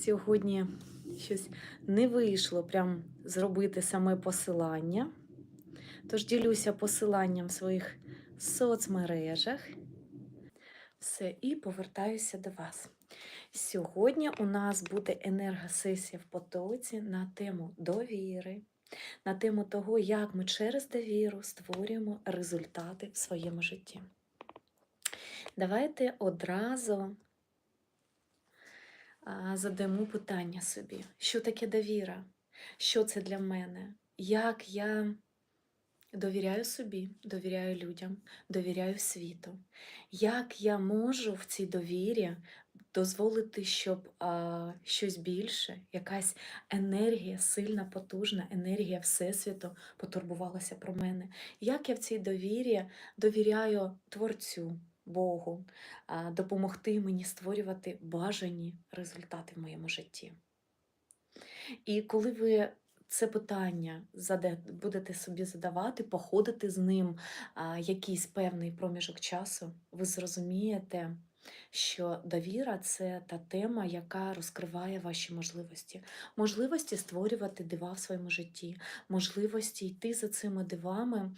Сьогодні щось не вийшло прям зробити саме посилання. Тож ділюся посиланням в своїх соцмережах. Все, і повертаюся до вас. Сьогодні у нас буде енергосесія в потоці на тему довіри, на тему того, як ми через довіру створюємо результати в своєму житті. Давайте одразу задамо питання собі, що таке довіра? Що це для мене? Як я довіряю собі, довіряю людям, довіряю світу? Як я можу в цій довірі дозволити, щоб а, щось більше, якась енергія, сильна, потужна енергія Всесвіту потурбувалася про мене? Як я в цій довірі довіряю Творцю? Богу, допомогти мені створювати бажані результати в моєму житті. І коли ви це питання будете собі задавати, походити з ним якийсь певний проміжок часу, ви зрозумієте, що довіра це та тема, яка розкриває ваші можливості. Можливості створювати дива в своєму житті, можливості йти за цими дивами.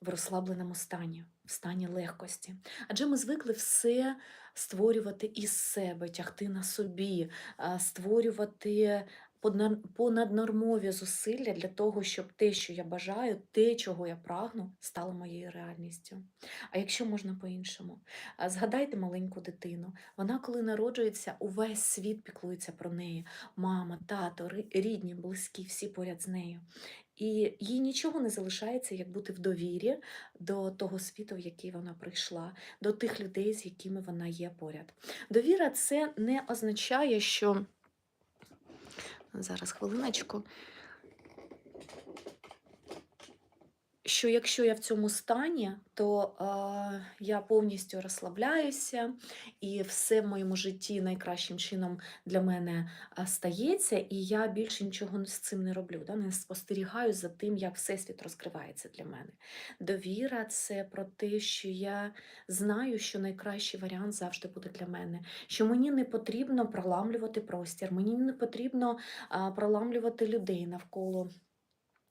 В розслабленому стані, в стані легкості. Адже ми звикли все створювати із себе, тягти на собі, створювати понаднормові зусилля для того, щоб те, що я бажаю, те, чого я прагну, стало моєю реальністю. А якщо можна по-іншому, згадайте маленьку дитину. Вона, коли народжується, увесь світ піклується про неї. Мама, тато, рідні, близькі, всі поряд з нею. І їй нічого не залишається, як бути в довірі до того світу, в який вона прийшла, до тих людей, з якими вона є поряд. Довіра це не означає, що зараз хвилиночку. Що якщо я в цьому стані, то е, я повністю розслабляюся, і все в моєму житті найкращим чином для мене а, стається, і я більше нічого з цим не роблю, да? не спостерігаю за тим, як Всесвіт розкривається для мене. Довіра це про те, що я знаю, що найкращий варіант завжди буде для мене, що мені не потрібно проламлювати простір, мені не потрібно а, проламлювати людей навколо.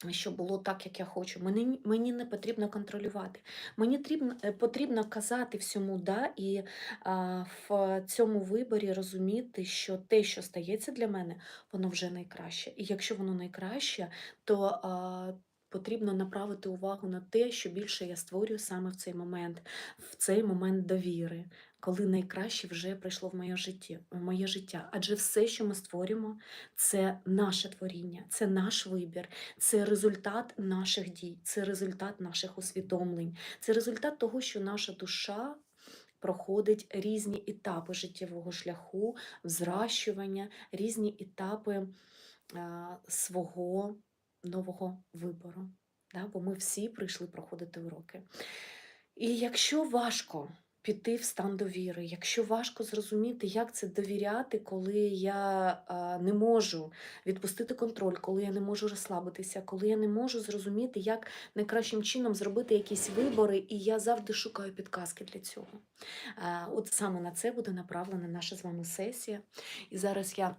Щоб було так, як я хочу. Мені, мені не потрібно контролювати. Мені потрібно, потрібно казати всьому да, і а, в цьому виборі розуміти, що те, що стається для мене, воно вже найкраще. І якщо воно найкраще, то а, потрібно направити увагу на те, що більше я створюю саме в цей момент, в цей момент довіри, коли найкраще вже прийшло в моє життя, в моє життя. Адже все, що ми створюємо, це наше творіння, це наш вибір, це результат наших дій, це результат наших усвідомлень, це результат того, що наша душа проходить різні етапи життєвого шляху, взращування, різні етапи а, свого нового вибору. Да? Бо ми всі прийшли проходити уроки. І якщо важко піти в стан довіри, якщо важко зрозуміти, як це довіряти, коли я не можу відпустити контроль, коли я не можу розслабитися, коли я не можу зрозуміти, як найкращим чином зробити якісь вибори, і я завжди шукаю підказки для цього. От саме на це буде направлена наша з вами сесія. І зараз я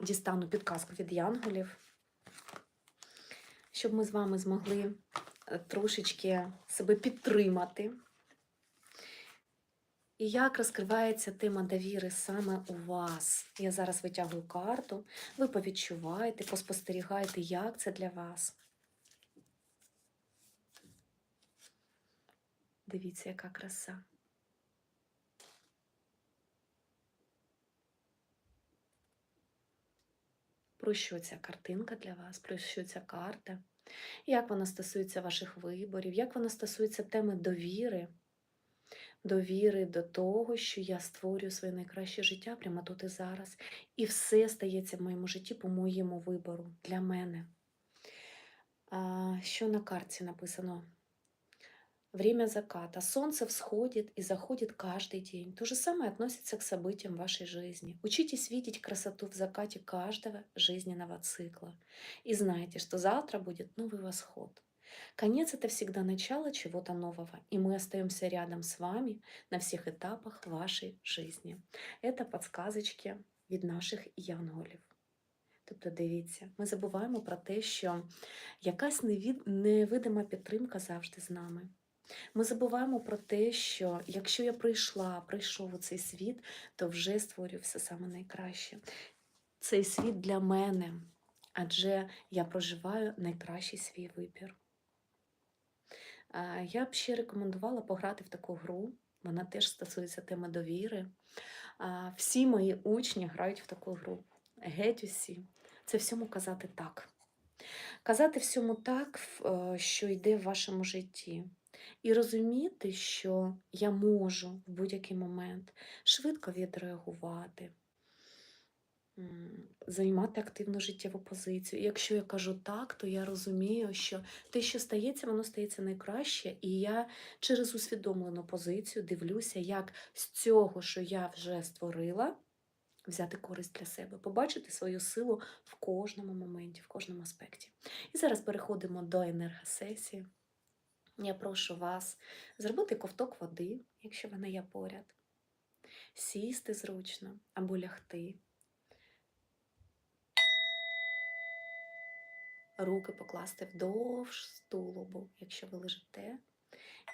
дістану підказку від янголів, щоб ми з вами змогли е, трошечки себе підтримати. І як розкривається тема довіри саме у вас? Я зараз витягую карту, ви повідчуваєте, поспостерігайте, як це для вас. Дивіться, яка краса. Про що ця картинка для вас? Про що ця карта? Як вона стосується ваших виборів? Як вона стосується теми довіри? довіри до того, що я створюю своє найкраще життя прямо тут і зараз. І все стається в моєму житті по моєму вибору для мене. А, Що на карті написано? Время заката. Солнце всходит и заходит каждый день. То же самое относится к событиям вашей жизни. Учитесь видеть красоту в закате каждого жизненного цикла. И знайте, что завтра будет новый восход. Конец– это всегда начало чего-то нового, и мы остаемся рядом с вами на всех этапах вашей жизни. Это подсказочки від наших янголів. Тобто, дивіться, ми забуваємо про те, що якась невід... невидима підтримка завжди з нами. Ми забуваємо про те, що якщо я прийшла, прийшов у цей світ, то вже створюю все саме найкраще. Цей світ для мене, адже я проживаю найкращий свій вибір. Я б ще рекомендувала пограти в таку гру. Вона теж стосується теми довіри. Всі мої учні грають в таку гру. Геть усі. Це всьому казати так. Казати всьому так, е, що йде в вашому житті. І розуміти, що я можу в будь-який момент швидко відреагувати, займати активну життєву позицію. І якщо я кажу так, то я розумію, що те, що стається, воно стається найкраще, і я через усвідомлену позицію дивлюся, як з цього, що я вже створила, взяти користь для себе, побачити свою силу в кожному моменті, в кожному аспекті. І зараз переходимо до енергосесії. Я прошу вас зробити ковток води, якщо вона є поряд, сісти зручно або лягти. Руки покласти вдовж тулубу, якщо ви лежите.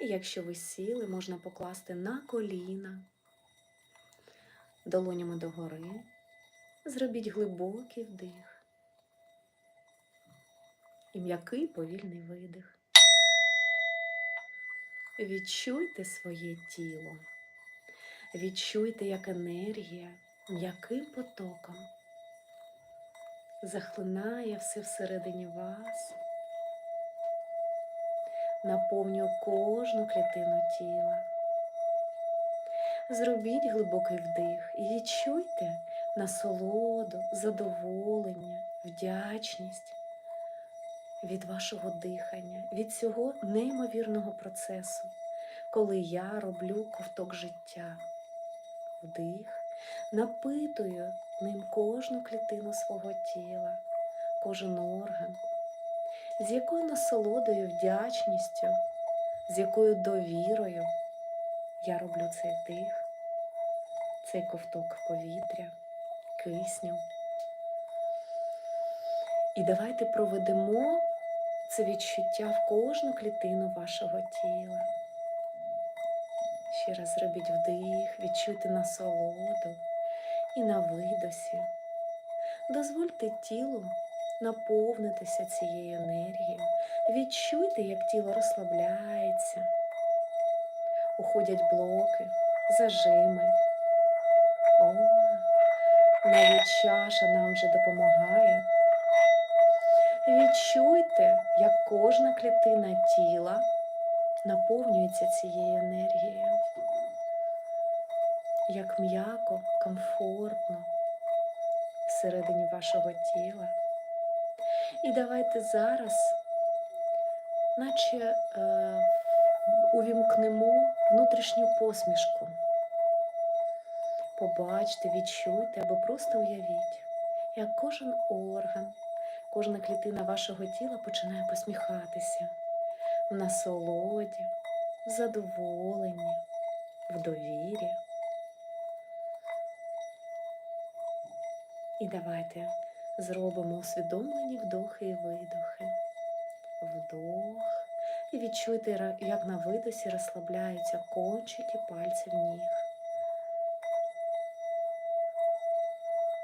І якщо ви сіли, можна покласти на коліна, долонями догори. Зробіть глибокий вдих і м'який повільний видих. Відчуйте своє тіло. Відчуйте, як енергія м'яким потоком захлинає все всередині вас, наповнює кожну клітину тіла. Зробіть глибокий вдих і відчуйте насолоду, задоволення, вдячність від вашого дихання, від цього неймовірного процесу, коли я роблю ковток життя. Вдих, напитую ним кожну клітину свого тіла, кожен орган, з якою насолодою, вдячністю, з якою довірою я роблю цей вдих, цей ковток повітря, кисню. І давайте проведемо це відчуття в кожну клітину вашого тіла. Ще раз зробіть вдих, відчуйте насолоду і на видосі. Дозвольте тілу наповнитися цією енергією. Відчуйте, як тіло розслабляється, уходять блоки, зажими. О, навіть чаша нам вже допомагає. Відчуйте, як кожна клітина тіла наповнюється цією енергією, як м'яко, комфортно всередині вашого тіла. І давайте зараз, наче е, увімкнемо внутрішню посмішку. Побачте, відчуйте або просто уявіть, як кожен орган, кожна клітина вашого тіла починає посміхатися в насолоді, в задоволенні, в довірі. І давайте зробимо усвідомлені вдохи і видохи. Вдох. І відчуйте, як на видосі розслабляються кончики пальців ніг.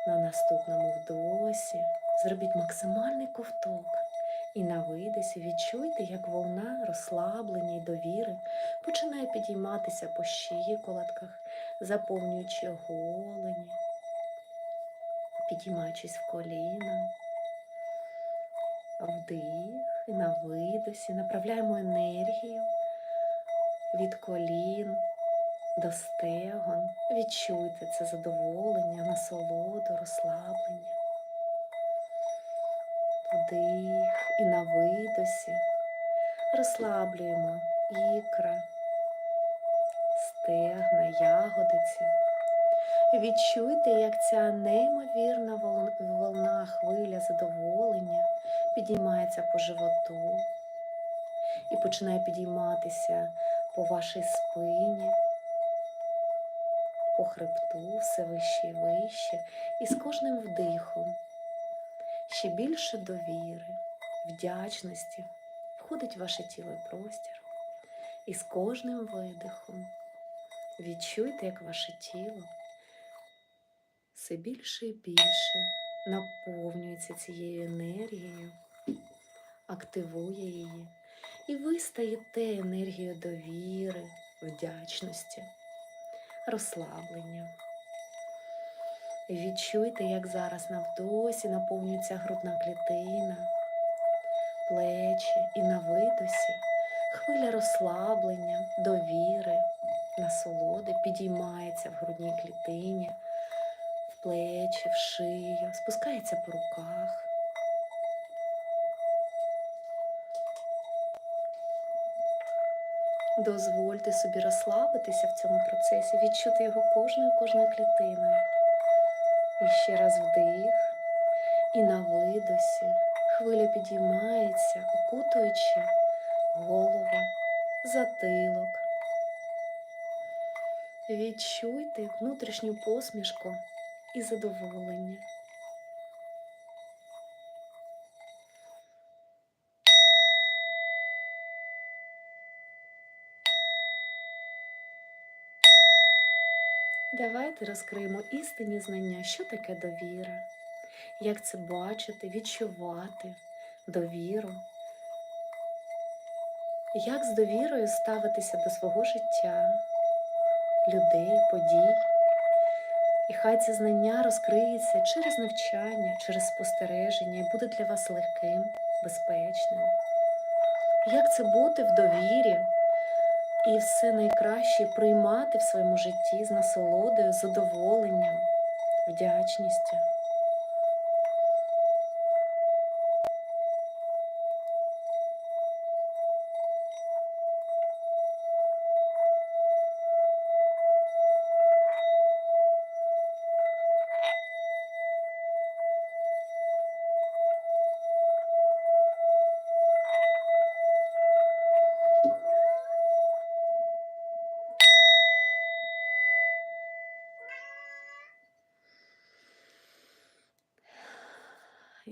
На наступному вдосі зробіть максимальний ковток. І на видосі відчуйте, як волна розслаблення і довіри починає підійматися по щиколотках, заповнюючи голені, підіймаючись в коліна. Вдих і на видосі направляємо енергію від колін до стегон. Відчуйте це задоволення, насолоду, розслаблення. Вдих і на видосі розслаблюємо ікра, стегна, ягодиці. Відчуйте, як ця неймовірна волна хвиля задоволення підіймається по животу, і починає підійматися по вашій спині, по хребту, все вище і вище. І з кожним вдихом ще більше довіри, вдячності входить в ваше тіло і простір. І з кожним видихом відчуйте, як ваше тіло все більше і більше наповнюється цією енергією, активує її. І ви стаєте енергією довіри, вдячності, розслаблення. Відчуйте, як зараз навдосі наповнюється грудна клітина, плечі і на видосі хвиля розслаблення, довіри, насолоди підіймається в грудній клітині, плечі, в шию, спускається по руках. Дозвольте собі розслабитися в цьому процесі, відчути його кожною кожною клітиною. І ще раз вдих. І на видосі хвиля підіймається, окутуючи голову, затилок. Відчуйте внутрішню посмішку і задоволення. Давайте розкриємо істинні знання, що таке довіра, як це бачити, відчувати довіру, як з довірою ставитися до свого життя, людей, подій. І хай це знання розкриється через навчання, через спостереження і буде для вас легким, безпечним. Як це бути в довірі? і все найкраще приймати в своєму житті з насолодою, задоволенням, вдячністю.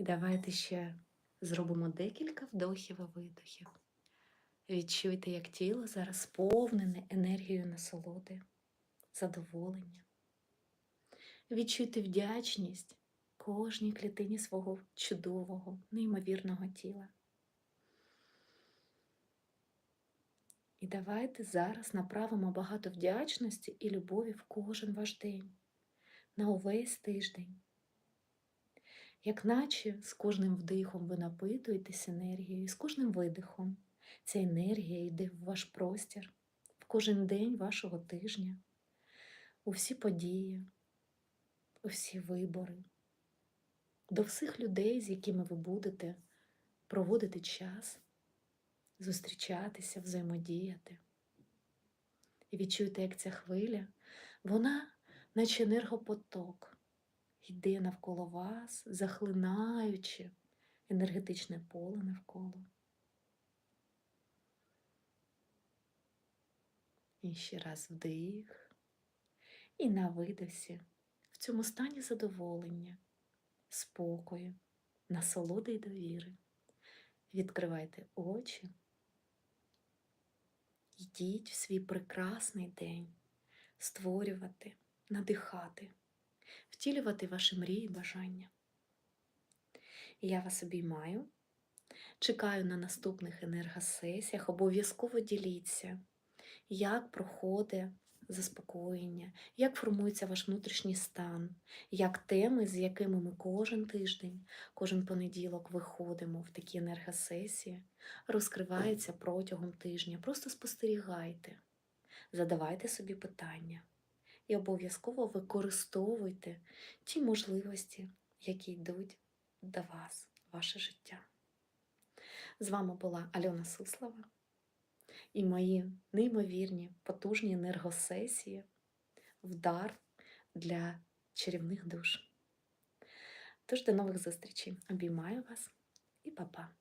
Давайте ще зробимо декілька вдохів і видохів. Відчуйте, як тіло зараз сповнене енергією насолоди, задоволення. Відчуйте вдячність кожній клітині свого чудового, неймовірного тіла. І давайте зараз направимо багато вдячності і любові в кожен ваш день, на увесь тиждень як наче з кожним вдихом ви напитуєтесь енергією, і з кожним видихом ця енергія йде в ваш простір, в кожен день вашого тижня, у всі події, у всі вибори, до всіх людей, з якими ви будете проводити час, зустрічатися, взаємодіяти. І відчуйте, як ця хвиля, вона, наче енергопоток йде навколо вас, захлинаючи енергетичне поле навколо. І ще раз вдих. І на видосі в цьому стані задоволення, спокою, насолоди й довіри. Відкривайте очі, йдіть в свій прекрасний день, створювати, надихати втілювати ваші мрії і бажання. Я вас обіймаю. Чекаю на наступних енергосесіях. Обов'язково діліться, як проходить заспокоєння, як формується ваш внутрішній стан, як теми, з якими ми кожен тиждень, кожен понеділок виходимо в такі енергосесії, розкриваються протягом тижня. Просто спостерігайте, задавайте собі питання і обов'язково використовуйте ті можливості, які йдуть до вас, ваше життя. З вами була Альона Суслова і мої неймовірні потужні енергосесії вдар для чарівних душ. Тож до нових зустрічей. Обіймаю вас і па-па!